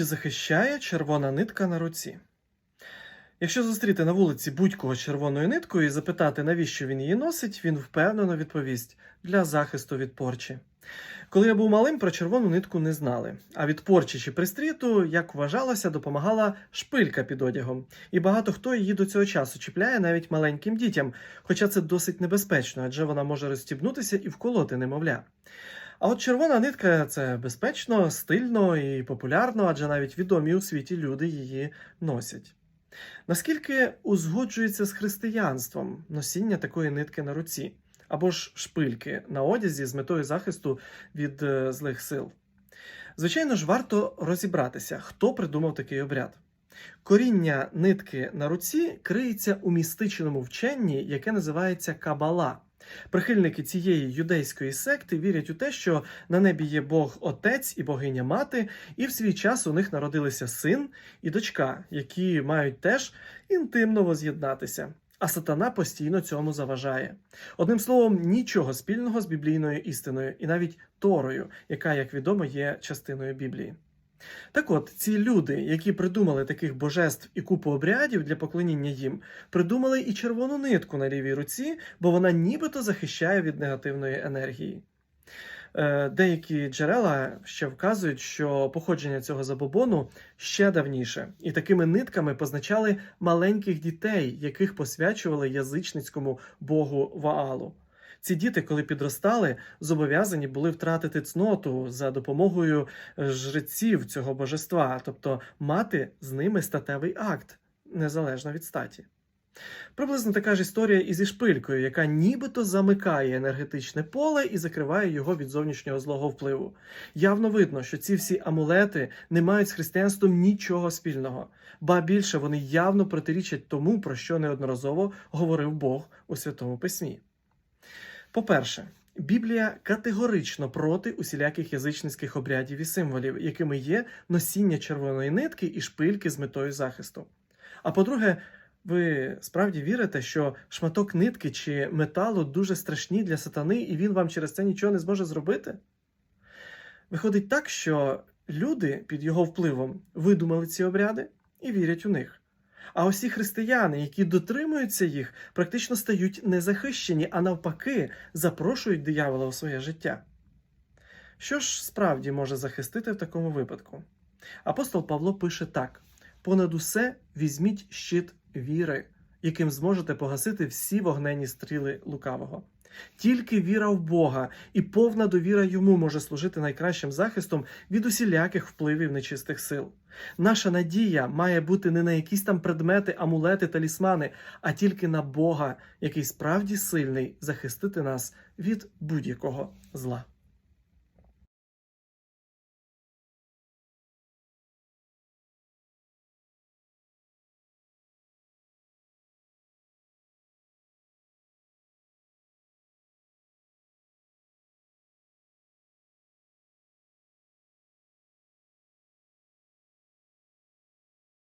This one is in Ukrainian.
Чи захищає червона нитка на руці? Якщо зустріти на вулиці будь-кого червоною ниткою і запитати, навіщо він її носить, він впевнено відповість для захисту від порчі. Коли я був малим, про червону нитку не знали. А від порчі чи пристріту, як вважалося, допомагала шпилька під одягом. І багато хто її до цього часу чіпляє навіть маленьким дітям, хоча це досить небезпечно, адже вона може розстібнутися і вколоти немовля. А от червона нитка це безпечно, стильно і популярно, адже навіть відомі у світі люди її носять. Наскільки узгоджується з християнством носіння такої нитки на руці, або ж шпильки на одязі з метою захисту від е, злих сил? Звичайно ж, варто розібратися, хто придумав такий обряд. Коріння нитки на руці криється у містичному вченні, яке називається Кабала. Прихильники цієї юдейської секти вірять у те, що на небі є Бог Отець і богиня Мати, і в свій час у них народилися син і дочка, які мають теж інтимно воз'єднатися. А сатана постійно цьому заважає. Одним словом, нічого спільного з біблійною істиною і навіть Торою, яка, як відомо, є частиною Біблії. Так от, ці люди, які придумали таких божеств і купу обрядів для поклоніння їм, придумали і червону нитку на лівій руці, бо вона нібито захищає від негативної енергії. Е, Деякі джерела ще вказують, що походження цього забобону ще давніше, і такими нитками позначали маленьких дітей, яких посвячували язичницькому богу Ваалу. Ці діти, коли підростали, зобов'язані були втратити цноту за допомогою е, жреців цього божества, тобто мати з ними статевий акт, незалежно від статі. Приблизно така ж історія і зі шпилькою, яка нібито замикає енергетичне поле і закриває його від зовнішнього злого впливу. Явно видно, що ці всі амулети не мають з християнством нічого спільного, ба більше вони явно протирічать тому, про що неодноразово говорив Бог у Святому Письмі. По-перше, Біблія категорично проти усіляких язичницьких обрядів і символів, якими є носіння червоної нитки і шпильки з метою захисту. А по-друге, ви справді вірите, що шматок нитки чи металу дуже страшні для сатани, і він вам через це нічого не зможе зробити? Виходить так, що люди під його впливом видумали ці обряди і вірять у них. А усі християни, які дотримуються їх, практично стають незахищені, а навпаки, запрошують диявола у своє життя. Що ж справді може захистити в такому випадку? Апостол Павло пише так: понад усе візьміть щит віри, яким зможете погасити всі вогнені стріли лукавого. Тільки віра в Бога і повна довіра йому може служити найкращим захистом від усіляких впливів нечистих сил. Наша надія має бути не на якісь там предмети, амулети, талісмани, а тільки на Бога, який справді сильний захистити нас від будь-якого зла.